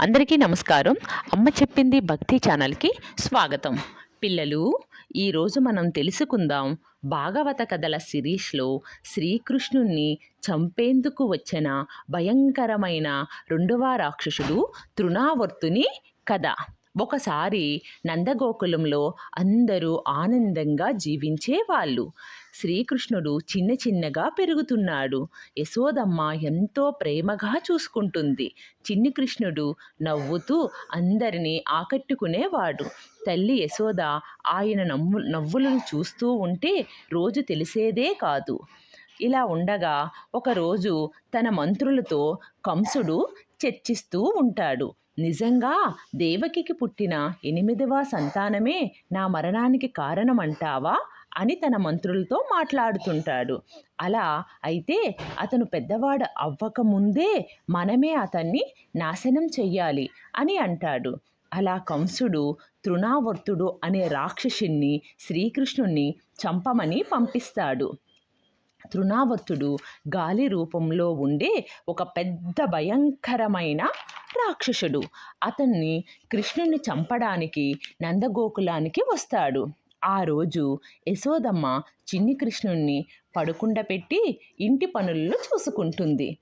అందరికీ నమస్కారం. అమ్మ చెప్పింది భక్తి ఛానల్కి స్వాగతం. పిల్లలు ఈరోజు మనం తెలుసుకుందాం భాగవత కథల సిరీస్లో శ్రీకృష్ణుణ్ణి చంపేందుకు వచ్చిన భయంకరమైన రెండవ రాక్షసుడు తృణావర్తుని కథ. ఒకసారి నందగోకులంలో అందరూ ఆనందంగా జీవించేవాళ్ళు. శ్రీకృష్ణుడు చిన్న చిన్నగా పెరుగుతున్నాడు. యశోదమ్మ ఎంతో ప్రేమగా చూసుకుంటుంది. చిన్ని కృష్ణుడు నవ్వుతూ అందరినీ ఆకట్టుకునేవాడు. తల్లి యశోద ఆయన నవ్వు నవ్వులను చూస్తూ ఉంటే రోజు తెలిసేదే కాదు. ఇలా ఉండగా ఒకరోజు తన మంత్రులతో కంసుడు చర్చిస్తూ ఉంటాడు. నిజంగా దేవకికి పుట్టిన ఎనిమిదవ సంతానమే నా మరణానికి కారణమంటావా? అని తన మంత్రులతో మాట్లాడుతుంటాడు. అలా అయితే అతను పెద్దవాడు అవ్వకముందే మనమే అతన్ని నాశనం చెయ్యాలి అని అంటాడు. అలా కంసుడు తృణావర్తుడు అనే రాక్షసుణ్ణి శ్రీకృష్ణుణ్ణి చంపమని పంపిస్తాడు. తృణావర్తుడు గాలి రూపంలో ఉండే ఒక పెద్ద భయంకరమైన రాక్షసుడు. అతన్ని కృష్ణుని చంపడానికి నందగోకులానికి వస్తాడు. ఆ రోజు యశోదమ్మ చిన్ని కృష్ణుణ్ణి పడుకుండపెట్టి ఇంటి పనుల్లో చూసుకుంటుంది.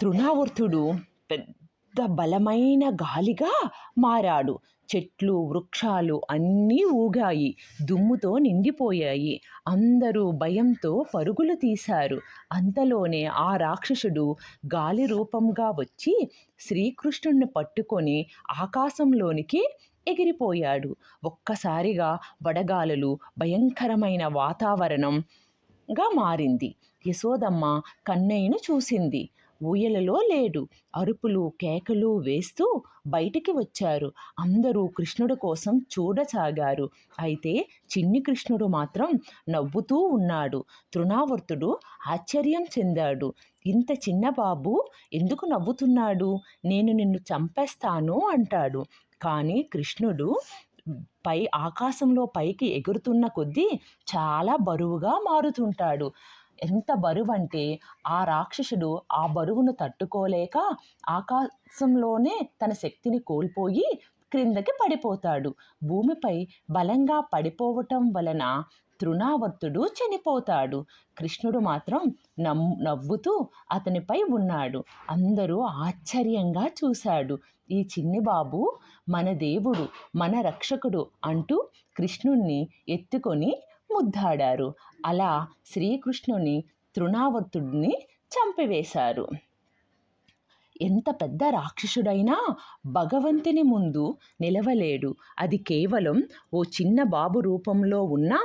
తృణావర్తుడు పెద్ద బలమైన గాలిగా మారాడు. చెట్లు వృక్షాలు అన్నీ ఊగాయి. దుమ్ముతో నిండిపోయాయి. అందరూ భయంతో పరుగులు తీశారు. అంతలోనే ఆ రాక్షసుడు గాలి రూపంగా వచ్చి శ్రీకృష్ణుణ్ణి పట్టుకొని ఆకాశంలోనికి ఎగిరిపోయాడు. ఒక్కసారిగా వడగాలులు భయంకరమైన వాతావరణంగా మారింది. యశోదమ్మ కన్నయ్యను చూసింది. ఊయలలో లేడు. అరుపులు కేకలు వేస్తూ బయటికి వచ్చారు. అందరూ కృష్ణుడు కోసం చూడసాగారు. అయితే చిన్ని కృష్ణుడు మాత్రం నవ్వుతూ ఉన్నాడు. తృణావర్తుడు ఆశ్చర్యం చెందాడు. ఇంత చిన్న బాబు ఎందుకు నవ్వుతున్నాడు? నేను నిన్ను చంపేస్తాను అంటాడు. కానీ కృష్ణుడు పై ఆకాశంలో పైకి ఎగురుతున్న కొద్దీ చాలా బరువుగా మారుతుంటాడు. ఎంత బరువు అంటే ఆ రాక్షసుడు ఆ బరువును తట్టుకోలేక ఆకాశంలోనే తన శక్తిని కోల్పోయి క్రిందకి పడిపోతాడు. భూమిపై బలంగా పడిపోవటం వలన తృణావర్తుడు చనిపోతాడు. కృష్ణుడు మాత్రం నమ్ నవ్వుతూ అతనిపై ఉన్నాడు. అందరూ ఆశ్చర్యంగా చూశాడు. ఈ చిన్ని బాబు మన దేవుడు మన రక్షకుడు అంటూ కృష్ణుణ్ణి ఎత్తుకొని ముద్దాడారు. అలా శ్రీకృష్ణుని తృణావర్తుడిని చంపివేశారు. ఎంత పెద్ద రాక్షసుడైనా భగవంతుని ముందు నిలవలేడు. అది కేవలం ఓ చిన్న బాబు రూపంలో ఉన్న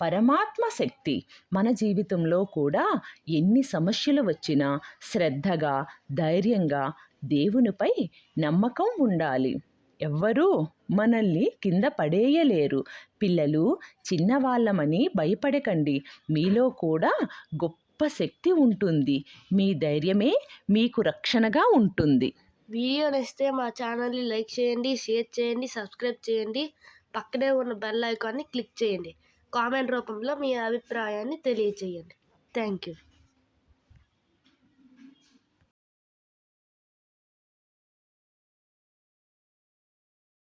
పరమాత్మ శక్తి. మన జీవితంలో కూడా ఎన్ని సమస్యలు వచ్చినా శ్రద్ధగా ధైర్యంగా దేవునిపై నమ్మకం ఉండాలి. ఎవ్వరూ మనల్ని కింద పడేయలేరు. పిల్లలు చిన్నవాళ్ళమని భయపడకండి. మీలో కూడా గొప్ప శక్తి ఉంటుంది. మీ ధైర్యమే మీకు రక్షణగా ఉంటుంది. వీడియో నచ్చితే మా ఛానల్ని లైక్ చేయండి షేర్ చేయండి సబ్స్క్రైబ్ చేయండి. పక్కనే ఉన్న బెల్ ఐకాన్ని క్లిక్ చేయండి. కామెంట్ రూపంలో మీ అభిప్రాయాన్ని తెలియచేయండి. Thank you.